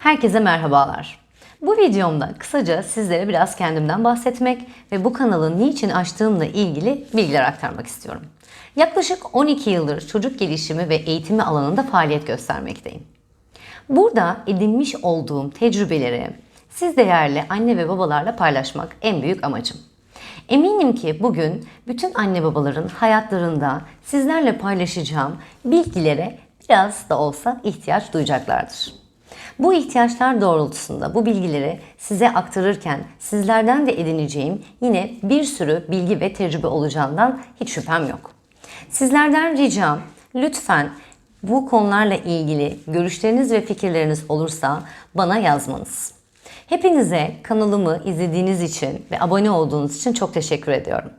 Herkese merhabalar. Bu videomda kısaca sizlere biraz kendimden bahsetmek ve bu kanalı niçin açtığımla ilgili bilgiler aktarmak istiyorum. Yaklaşık 12 yıldır çocuk gelişimi ve eğitimi alanında faaliyet göstermekteyim. Burada edinmiş olduğum tecrübeleri siz değerli anne ve babalarla paylaşmak en büyük amacım. Eminim ki bugün bütün anne babaların hayatlarında sizlerle paylaşacağım bilgilere biraz da olsa ihtiyaç duyacaklardır. Bu ihtiyaçlar doğrultusunda bu bilgileri size aktarırken sizlerden de edineceğim yine bir sürü bilgi ve tecrübe olacağından hiç şüphem yok. Sizlerden ricam lütfen bu konularla ilgili görüşleriniz ve fikirleriniz olursa bana yazmanız. Hepinize kanalımı izlediğiniz için ve abone olduğunuz için çok teşekkür ediyorum.